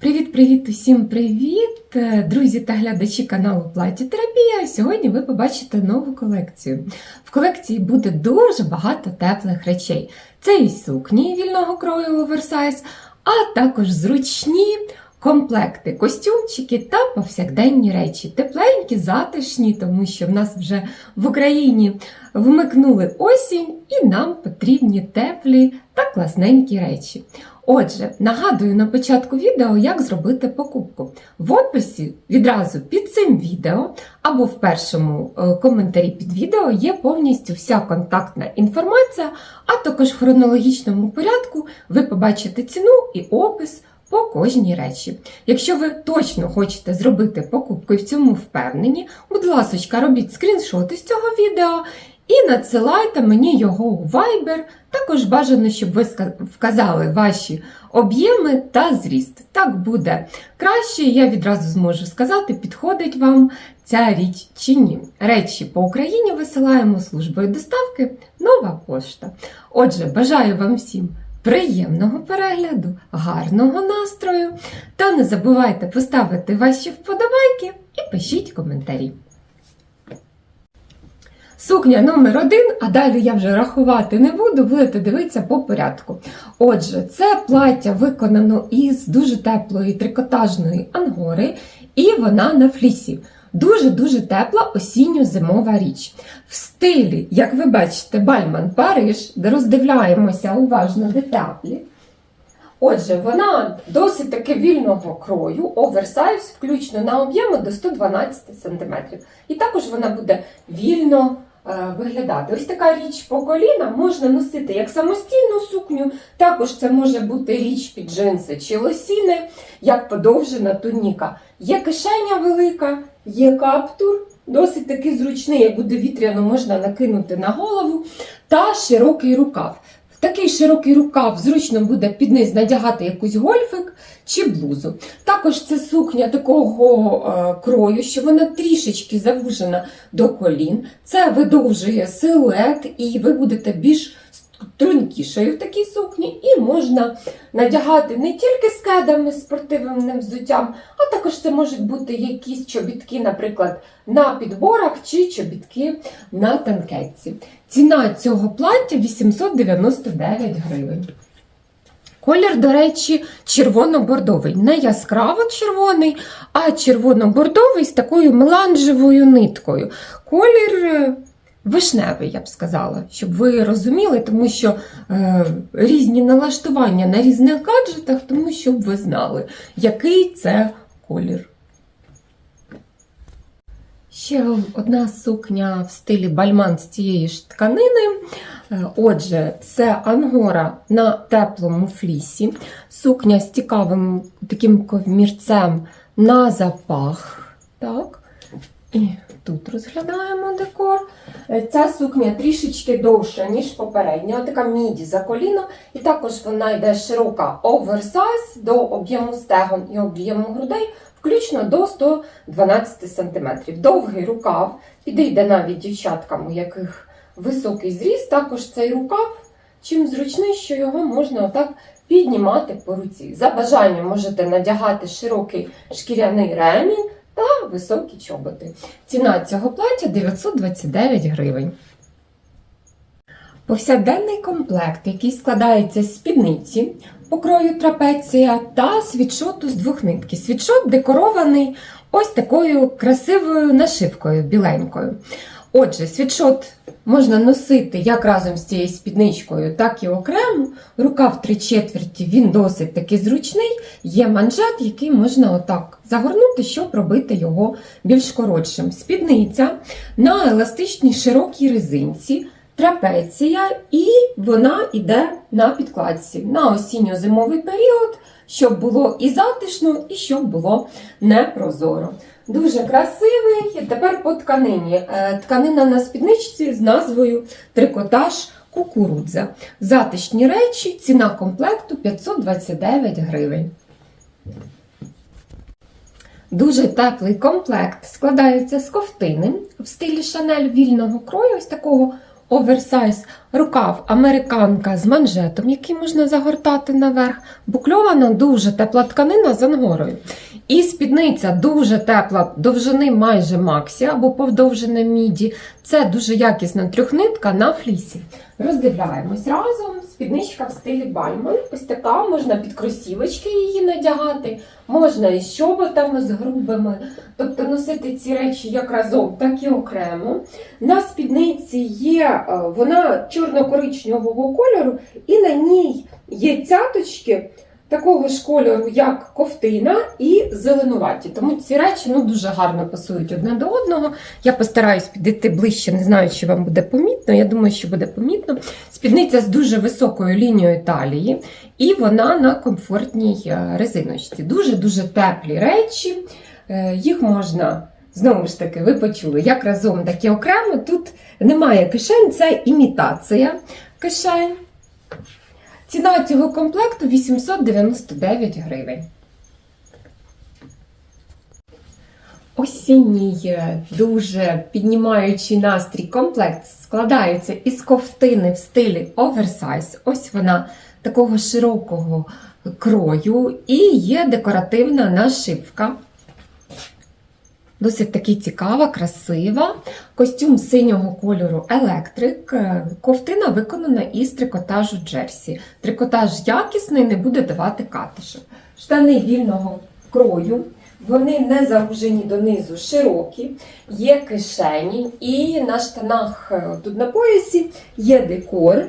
Привіт-привіт, усім привіт, е, друзі та глядачі каналу Платі Терапія. Сьогодні ви побачите нову колекцію. В колекції буде дуже багато теплих речей. Це і сукні вільного крою оверсайз, а також зручні комплекти, костюмчики та повсякденні речі. Тепленькі, затишні, тому що в нас вже в Україні вмикнули осінь, і нам потрібні теплі та класненькі речі. Отже, нагадую на початку відео, як зробити покупку. В описі відразу під цим відео або в першому е, коментарі під відео є повністю вся контактна інформація, а також в хронологічному порядку ви побачите ціну і опис по кожній речі. Якщо ви точно хочете зробити покупку і в цьому впевнені, будь ласка, робіть скріншоти з цього відео і надсилайте мені його у Viber. Також бажано, щоб ви вказали ваші об'єми та зріст. Так буде краще, я відразу зможу сказати, підходить вам ця річ чи ні. Речі по Україні висилаємо службою доставки Нова пошта. Отже, бажаю вам всім приємного перегляду, гарного настрою та не забувайте поставити ваші вподобайки і пишіть коментарі. Сукня номер один, а далі я вже рахувати не буду, будете дивитися по порядку. Отже, це плаття виконано із дуже теплої трикотажної ангори, і вона на флісі. Дуже-дуже тепла осінньо-зимова річ. В стилі, як ви бачите, Бальман Париж, де роздивляємося уважно деталі. Отже, вона досить таки вільного крою, оверсайз, включно на об'єми до 112 см. І також вона буде вільно виглядати. Ось така річ по коліна можна носити як самостійну сукню, також це може бути річ під джинси чи лосіни, як подовжена туніка. Є кишеня велика, є каптур, досить таки зручний, як буде вітряно, можна накинути на голову, та широкий рукав. Такий широкий рукав зручно буде під низ надягати якусь гольфик чи блузу. Також це сукня такого е, крою, що вона трішечки завужена до колін. Це видовжує силует, і ви будете більш стрункішою в такій сукні, і можна надягати не тільки з кедами, спортивним взуттям, а також це можуть бути якісь чобітки, наприклад, на підборах чи чобітки на танкетці. Ціна цього плаття 899 гривень. Колір, до речі, червоно-бордовий. Не яскраво червоний, а червоно-бордовий з такою меланжевою ниткою. Колір е, вишневий, я б сказала, щоб ви розуміли, тому що е, різні налаштування на різних гаджетах, тому щоб ви знали, який це колір. Ще одна сукня в стилі бальман з цієї ж тканини. Е, Отже, це ангора на теплому флісі, сукня з цікавим таким ковмірцем на запах. Так. І тут розглядаємо декор. Е, Ця сукня трішечки довша, ніж попередня. Така міді за коліно. І також вона йде широка оверсайз до об'єму стегон і об'єму грудей, включно до 112 см. Довгий рукав, підійде навіть дівчаткам, у яких високий зріст. Також цей рукав чим зручний, що його можна отак піднімати по руці. За бажанням можете надягати широкий шкіряний ремінь та високі чоботи. Ціна цього плаття 929 гривень. Повсякденний комплект, який складається з спідниці, покрою трапеція та світшоту з двох нитки. Світшот декорований ось такою красивою нашивкою біленькою. Отже, світшот можна носити як разом з цією спідничкою, так і окремо. Рукав три четверті, він досить таки зручний. Є манжет, який можна отак загорнути, щоб робити його більш коротшим. Спідниця на еластичній широкій резинці, трапеція, і вона йде на підкладці на осінньо-зимовий період, щоб було і затишно, і щоб було непрозоро. Дуже красивий. Тепер по тканині. Е, Тканина на спідничці з назвою Трикотаж кукурудза. Затишні речі, ціна комплекту 529 гривень. Дуже теплий комплект складається з ковтини в стилі шанель вільного крою, ось такого оверсайз рукав американка з манжетом, який можна загортати наверх. Букльована дуже тепла тканина з ангорою. І спідниця дуже тепла, довжини майже максі або повдовжене міді. Це дуже якісна трьохнитка на флісі. Роздивляємось разом. Спідничка в стилі бальмон. Ось така, можна під кросівочки її надягати, можна і з чоботами з грубими. Тобто носити ці речі як разом, так і окремо. На спідниці є е, вона чорно-коричневого кольору, і на ній є цяточки такого ж кольору, як ковтина, і зеленуваті. Тому ці речі ну, дуже гарно пасують одне до одного. Я постараюсь підійти ближче, не знаю, чи вам буде помітно. Я думаю, що буде помітно. Спідниця з дуже високою лінією талії, і вона на комфортній е, резиночці. Дуже-дуже теплі речі. Е, Їх можна. Знову ж таки, ви почули, як разом, так і окремо. Тут немає кишень, це імітація кишень. Ціна цього комплекту 899 гривень. Осінній е, дуже піднімаючий настрій комплект складається із ковтини в стилі оверсайз. Ось вона такого широкого крою і є декоративна нашивка. Досить таки цікава, красива. Костюм синього кольору електрик. Е, Ковтина виконана із трикотажу Джерсі. Трикотаж якісний, не буде давати катишок. Штани вільного крою. Вони не загружені донизу, широкі, є кишені, і на штанах е, тут на поясі є декор.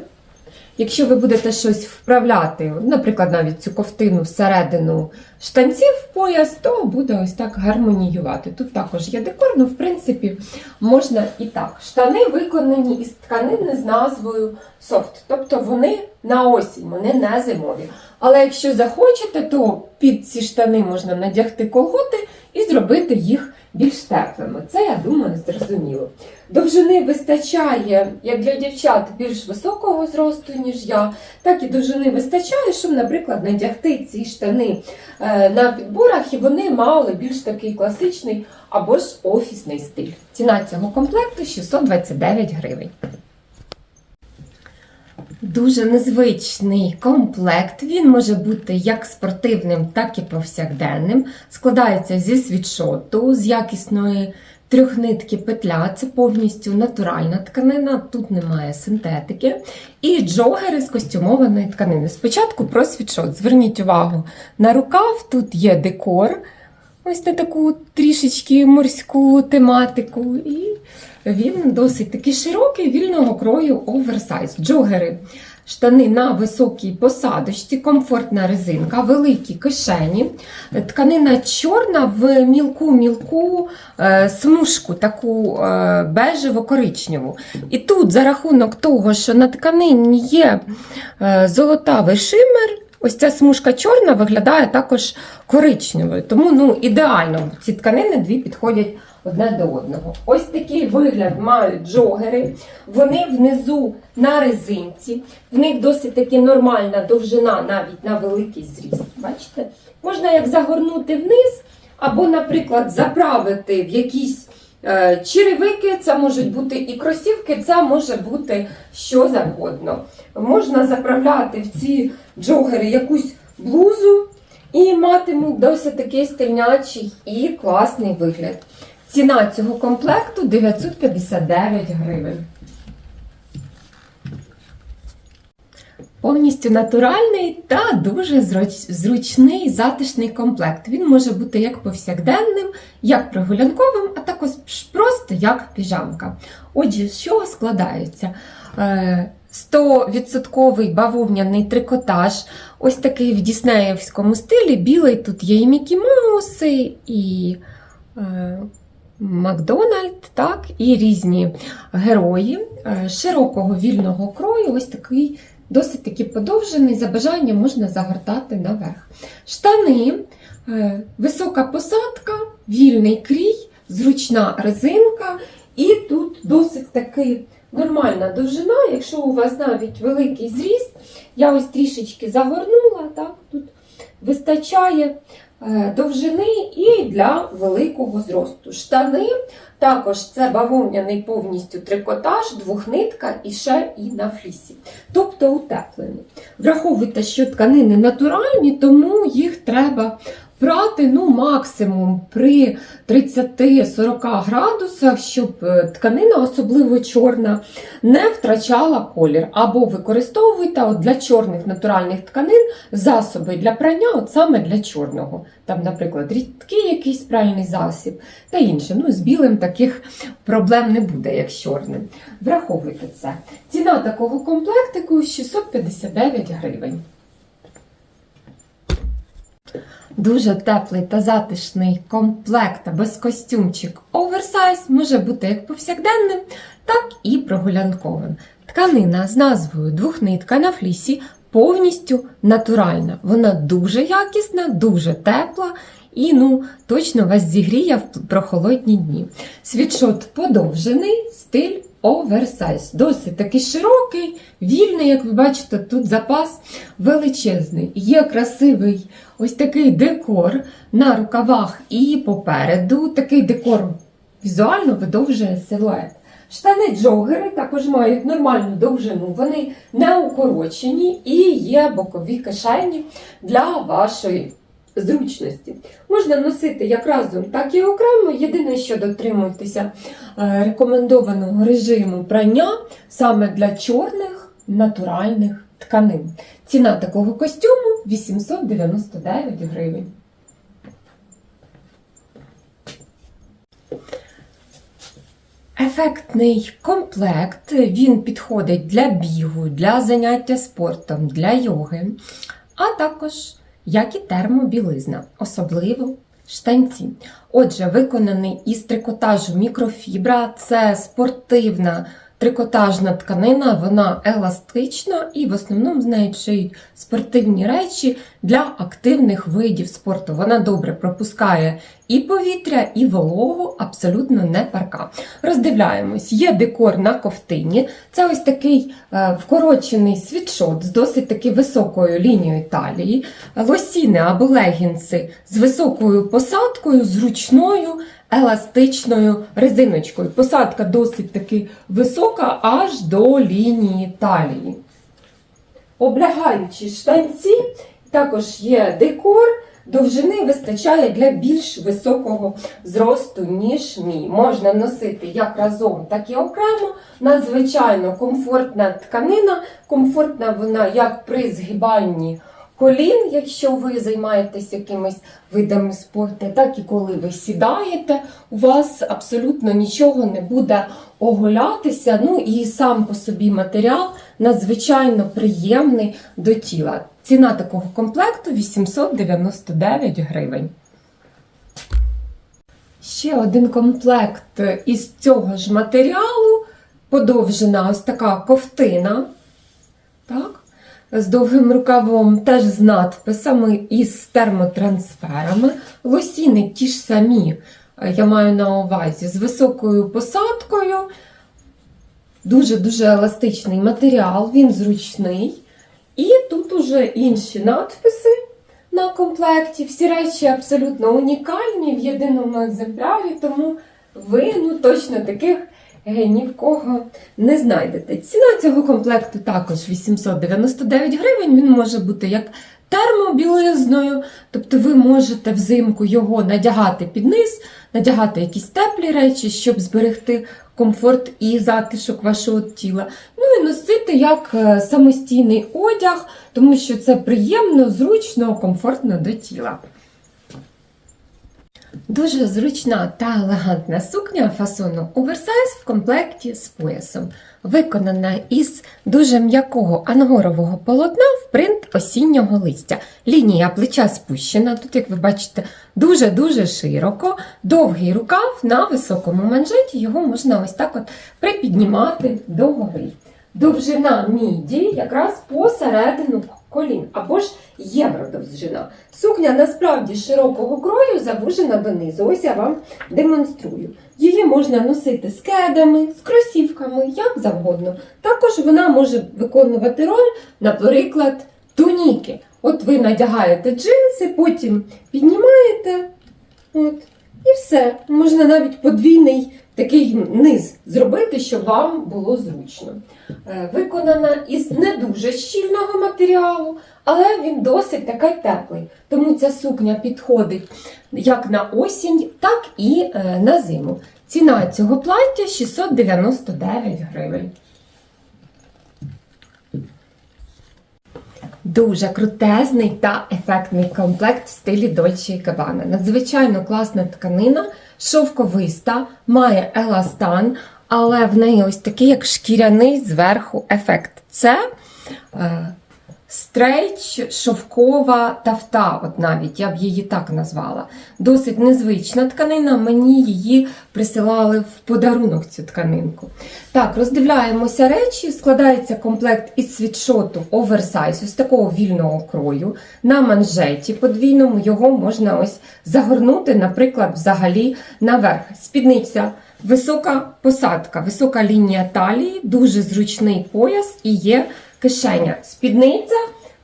Якщо ви будете щось вправляти, наприклад, навіть цю ковтину всередину штанців в пояс, то буде ось так гармоніювати. Тут також є декор, ну, в принципі, можна і так. Штани виконані із тканини з назвою софт, тобто вони на осінь, вони не зимові. Але якщо захочете, то під ці штани можна надягти колготи і зробити їх більш теплими. Це, я думаю, зрозуміло. Довжини вистачає як для дівчат більш високого зросту, ніж я, так і довжини вистачає, щоб, наприклад, надягти ці штани е, на підборах, і вони мали більш такий класичний або ж офісний стиль. Ціна цього комплекту 629 гривень. Дуже незвичний комплект. Він може бути як спортивним, так і повсякденним. Складається зі світшоту, з якісної трьохнитки петля. Це повністю натуральна тканина, тут немає синтетики. І джогери з костюмованої тканини. Спочатку про світшот. Зверніть увагу на рукав, тут є декор. Ось на таку трішечки морську тематику. І він досить такий широкий, вільного крою оверсайз. Джогери, штани на високій посадочці, комфортна резинка, великі кишені. Тканина чорна в мілку-мілку е, смужку, таку е, бежево-коричневу. І тут, за рахунок того, що на тканині є е, золотавий шимер, Ось ця смужка чорна виглядає також коричневою. Тому ну, ідеально ці тканини дві підходять одне до одного. Ось такий вигляд мають джогери. Вони внизу на резинці. В них досить таки нормальна довжина навіть на великий зріст. Бачите? Можна як загорнути вниз, або, наприклад, заправити в якісь. е, Черевики, це можуть бути і кросівки, це може бути що завгодно. Можна заправляти в ці джогери якусь блузу і матимуть досить такий стильнячий і класний вигляд. Ціна цього комплекту 959 гривень. Повністю натуральний та дуже зручний затишний комплект. Він може бути як повсякденним, як прогулянковим, а також просто як піжамка. Отже, з чого складається? Е, 100% бавовняний трикотаж, ось такий в діснеївському стилі. Білий тут є і Мікі і е, Макдональд, так, і різні герої е, широкого вільного крою. Ось такий досить таки подовжений. За бажанням можна загортати наверх. Штани, е, висока посадка, вільний крій, зручна резинка, і тут досить таки нормальна довжина. Якщо у вас навіть великий зріст, я ось трішечки загорнула, так, тут вистачає. Е, довжини і для великого зросту. Штани також це бавовняний повністю трикотаж, двохнитка і ще і на флісі, тобто утеплені. Враховуйте, що тканини натуральні, тому їх треба прати ну, максимум при 30-40 градусах, щоб е, тканина, особливо чорна, не втрачала колір. Або використовуйте от для чорних натуральних тканин засоби для прання, от саме для чорного. Там, наприклад, рідкий якийсь пральний засіб та інше. Ну, з білим таких проблем не буде, як з чорним. Враховуйте це. Ціна такого комплектику 659 гривень. Дуже теплий та затишний комплект без костюмчик оверсайз може бути як повсякденним, так і прогулянковим. Тканина з назвою двохнитка на флісі повністю натуральна. Вона дуже якісна, дуже тепла і ну, точно вас зігріє в прохолодні дні. Світшот подовжений, стиль оверсайз. Досить такий широкий, вільний, як ви бачите, тут запас величезний. Є красивий ось такий декор на рукавах і попереду. Такий декор візуально видовжує силует. Штани джогери також мають нормальну довжину, вони не укорочені і є бокові кишені для вашої зручності. Можна носити як разом, так і окремо. Єдине, що дотримуйтеся е, рекомендованого режиму прання саме для чорних натуральних тканин. Ціна такого костюму 899 гривень. Ефектний комплект. Він підходить для бігу, для заняття спортом, для йоги, а також як і термобілизна, особливо штанці. Отже, виконаний із трикотажу мікрофібра, це спортивна трикотажна тканина, вона еластична і в основному з неї шиють спортивні речі для активних видів спорту. Вона добре пропускає і повітря, і вологу, абсолютно не парка. Роздивляємось, є декор на ковтині. Це ось такий е, вкорочений світшот з досить таки високою лінією талії, лосіни або легінси з високою посадкою, зручною еластичною резиночкою. Посадка досить таки висока аж до лінії талії. Облягаючі штанці, також є декор. Довжини вистачає для більш високого зросту, ніж мій. Можна носити як разом, так і окремо. Надзвичайно комфортна тканина. Комфортна вона як при згибанні колін, якщо ви займаєтесь якимись видами спорту, так і коли ви сідаєте, у вас абсолютно нічого не буде оголятися. Ну і сам по собі матеріал надзвичайно приємний до тіла. Ціна такого комплекту 899 гривень. Ще один комплект із цього ж матеріалу, подовжена ось така ковтина. Так? З довгим рукавом, теж з надписами і з термотрансферами. Лосіни ті ж самі, е, я маю на увазі, з високою посадкою. Дуже-дуже еластичний матеріал, він зручний. І тут уже інші надписи на комплекті. Всі речі абсолютно унікальні в єдиному екземплярі, тому ви ну, точно таких ні в кого не знайдете. Ціна цього комплекту також 899 гривень. Він може бути як термобілизною, тобто ви можете взимку його надягати під низ, надягати якісь теплі речі, щоб зберегти комфорт і затишок вашого тіла. Ну і носити як е, самостійний одяг, тому що це приємно, зручно, комфортно до тіла. Дуже зручна та елегантна сукня фасону оверсайз в комплекті з поясом, виконана із дуже м'якого ангорового полотна в принт осіннього листя. Лінія плеча спущена, тут, як ви бачите, дуже-дуже широко, довгий рукав на високому манжеті, його можна ось так от припіднімати догори. Довжина міді якраз посередину колін або ж євродовжина. Сукня насправді широкого крою завужена донизу. Ось я вам демонструю. Її можна носити з кедами, з кросівками, як завгодно. Також вона може виконувати роль, наприклад, туніки. От ви надягаєте джинси, потім піднімаєте. От, і все. Можна навіть подвійний такий низ зробити, щоб вам було зручно. Е, Виконана із не дуже щільного матеріалу, але він досить такий теплий. Тому ця сукня підходить як на осінь, так і е, на зиму. Ціна цього плаття 699 гривень. Дуже крутезний та ефектний комплект в стилі Dolce Gabbana. Надзвичайно класна тканина, шовковиста, має еластан, але в неї ось такий, як шкіряний зверху ефект. Це е, стрейч, шовкова тафта, от навіть я б її так назвала. Досить незвична тканина, мені її присилали в подарунок цю тканинку. Так, роздивляємося речі. Складається комплект із світшоту оверсайз, ось такого вільного крою. На манжеті подвійному його можна ось загорнути, наприклад, взагалі наверх. Спідниця. Висока посадка, висока лінія талії, дуже зручний пояс і є кишеня. Спідниця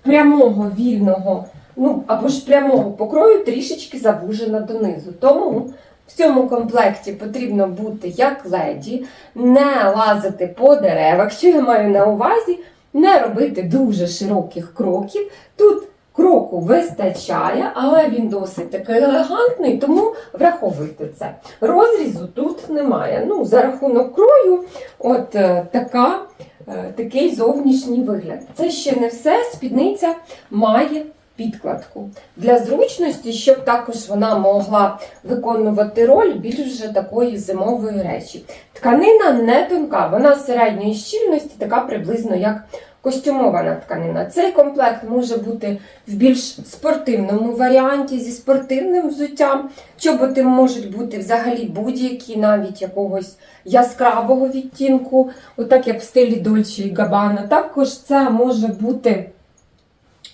прямого вільного, ну або ж прямого покрою трішечки завужена донизу. Тому в цьому комплекті потрібно бути як леді, не лазити по деревах, що я маю на увазі, не робити дуже широких кроків. Тут кроку вистачає, але він досить такий елегантний, тому враховуйте це. Розрізу тут немає. Ну, за рахунок крою, от е, така, е, такий зовнішній вигляд. Це ще не все. Спідниця має підкладку. Для зручності, щоб також вона могла виконувати роль більш вже такої зимової речі. Тканина не тонка, вона середньої щільності, така приблизно як костюмована тканина. Цей комплект може бути в більш спортивному варіанті зі спортивним взуттям. Чоботи можуть бути взагалі будь-які, навіть якогось яскравого відтінку, отак як в стилі Dolce Gabbana. Також це може бути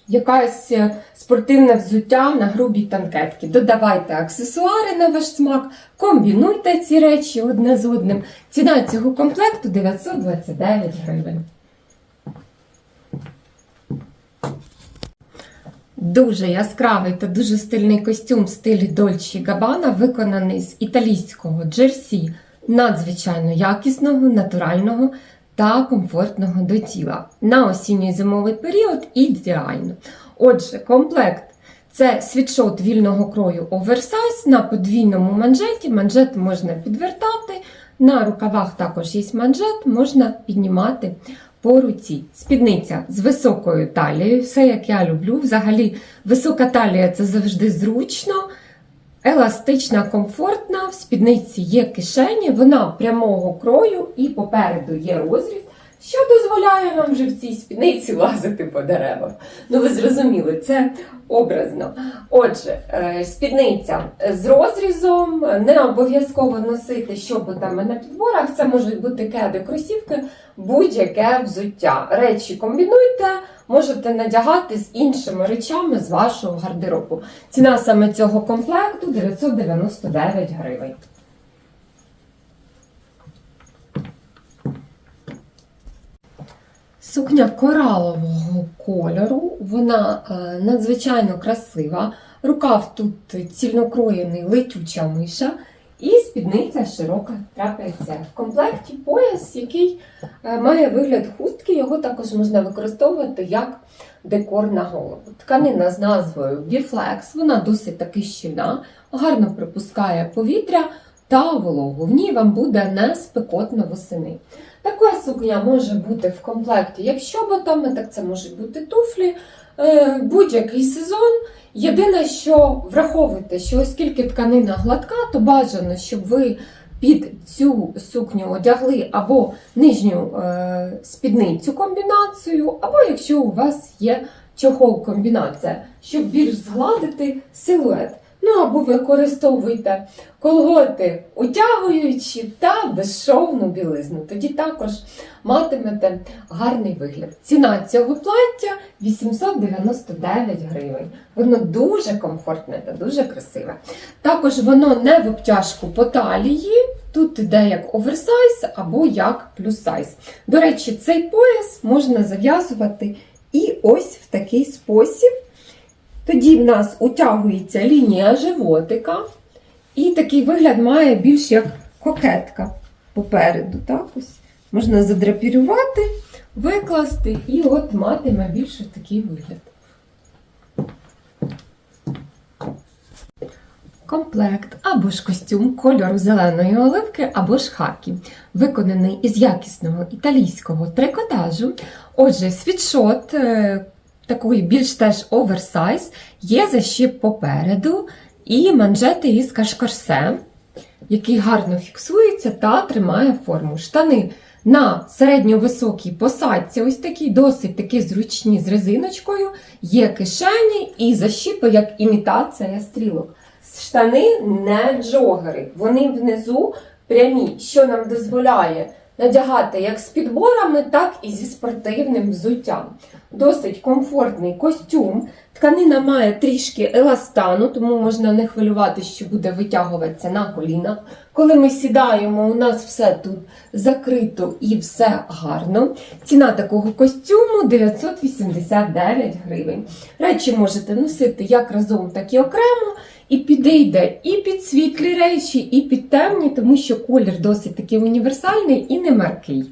якась е, спортивне взуття на грубій танкетці. Додавайте аксесуари на ваш смак, комбінуйте ці речі одне з одним. Ціна цього комплекту 929 гривень. Дуже яскравий та дуже стильний костюм в стилі Dolce Gabbana, виконаний з італійського джерсі, надзвичайно якісного, натурального та комфортного до тіла. На осінньо зимовий період ідеально. Отже, комплект це світшот вільного крою оверсайз на подвійному манжеті. Манжет можна підвертати, на рукавах також є манжет, можна піднімати по руці. Спідниця з високою талією, все як я люблю. Взагалі, висока талія це завжди зручно. Еластична, комфортна, в спідниці є кишені, вона прямого крою і попереду є розріз, що дозволяє вам вже в цій спідниці лазити по деревах. Ну, ви зрозуміли, це образно. Отже, е, спідниця з розрізом, не обов'язково носити щоботами на підборах, це можуть бути кеди, кросівки, будь-яке взуття. Речі комбінуйте, можете надягати з іншими речами з вашого гардеробу. Ціна саме цього комплекту 999 гривень. Сукня коралового кольору, вона е, надзвичайно красива. Рукав тут цільнокроєний летюча миша, і спідниця широка трапеція. В комплекті пояс, який е, має вигляд хустки, його також можна використовувати як декор на голову. Тканина з назвою Біфлекс, вона досить таки щільна, гарно припускає повітря та вологу. В ній вам буде не спекотно восени. Така сукня може бути в комплекті як з так це можуть бути туфлі, е, будь-який сезон. Єдине, що враховуйте, що оскільки тканина гладка, то бажано, щоб ви під цю сукню одягли або нижню е, спідницю комбінацію, або якщо у вас є чохол комбінація, щоб більш згладити силует. Або використовуйте колготи утягуючі та безшовну білизну. Тоді також матимете гарний вигляд. Ціна цього плаття 899 гривень. Воно дуже комфортне та дуже красиве. Також воно не в обтяжку по талії. Тут іде як оверсайз або як плюс-сайз. До речі, цей пояс можна зав'язувати і ось в такий спосіб. Тоді в нас утягується лінія животика, і такий вигляд має більш як кокетка попереду. Так? Ось можна задрапірувати, викласти, і от матиме більше такий вигляд. Комплект або ж костюм кольору зеленої оливки, або ж хакі, виконаний із якісного італійського трикотажу. Отже, світшот е, такий більш теж оверсайз, є защіп попереду і манжети із кашкарсе, який гарно фіксується та тримає форму. Штани на середньовисокій посадці, ось такі досить такі зручні з резиночкою, є кишені і защіпи як імітація стрілок. Штани не джогери, вони внизу прямі, що нам дозволяє надягати як з підборами, так і зі спортивним взуттям. Досить комфортний костюм. Тканина має трішки еластану, тому можна не хвилювати, що буде витягуватися на колінах. Коли ми сідаємо, у нас все тут закрито і все гарно. Ціна такого костюму 989 гривень. Речі можете носити як разом, так і окремо. І підійде і під світлі речі, і під темні, тому що колір досить такий універсальний і не маркий.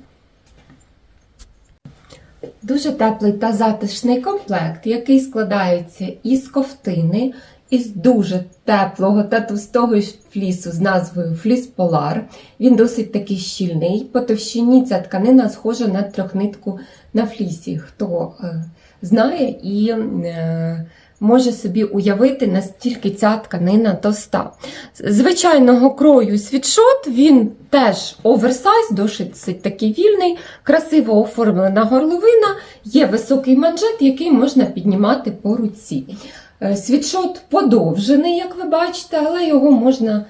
Дуже теплий та затишний комплект, який складається із ковтини, із дуже теплого та товстого флісу з назвою Фліс Полар. Він досить такий щільний. По товщині ця тканина схожа на трьохнитку на флісі. Хто е, знає і е, може собі уявити, настільки ця тканина товста. Звичайного крою світшот, він теж оверсайз, досить такий вільний, красиво оформлена горловина, є високий манжет, який можна піднімати по руці. Е, Світшот подовжений, як ви бачите, але його можна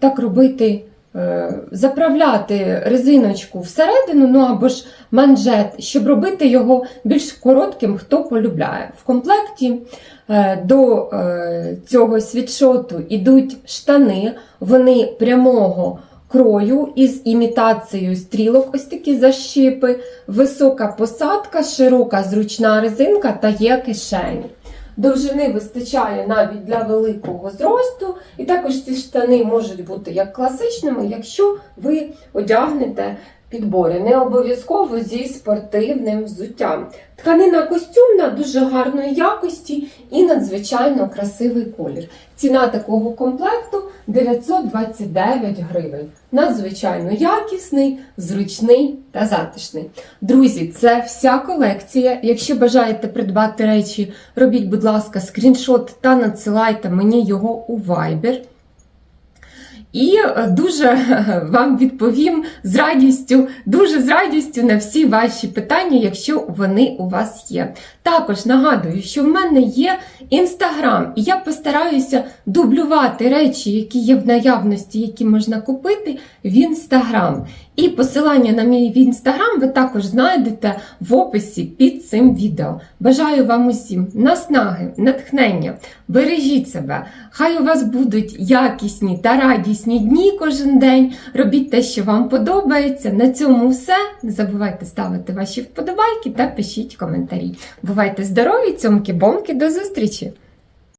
так робити. Е, Заправляти резиночку всередину, ну або ж манжет, щоб робити його більш коротким, хто полюбляє. В комплекті е, до е, цього світшоту йдуть штани, вони прямого крою із імітацією стрілок, ось такі защіпи, висока посадка, широка зручна резинка та є кишені. Довжини вистачає навіть для великого зросту, і також ці штани можуть бути як класичними, якщо ви одягнете підбори, не обов'язково зі спортивним взуттям. Тканина костюмна дуже гарної якості і надзвичайно красивий колір. Ціна такого комплекту 929 гривень. Надзвичайно якісний, зручний та затишний. Друзі, це вся колекція. Якщо бажаєте придбати речі, робіть, будь ласка, скріншот та надсилайте мені його у Viber. І е, дуже вам відповім з радістю, дуже з радістю на всі ваші питання, якщо вони у вас є. Також нагадую, що в мене є інстаграм, і я постараюся дублювати речі, які є в наявності, які можна купити в інстаграм. І посилання на мій інстаграм ви також знайдете в описі під цим відео. Бажаю вам усім наснаги, натхнення, бережіть себе, хай у вас будуть якісні та радісні дні кожен день. Робіть те, що вам подобається. На цьому все. Не забувайте ставити ваші вподобайки та пишіть коментарі. Бувайте здорові, цьомки-бомки, до зустрічі!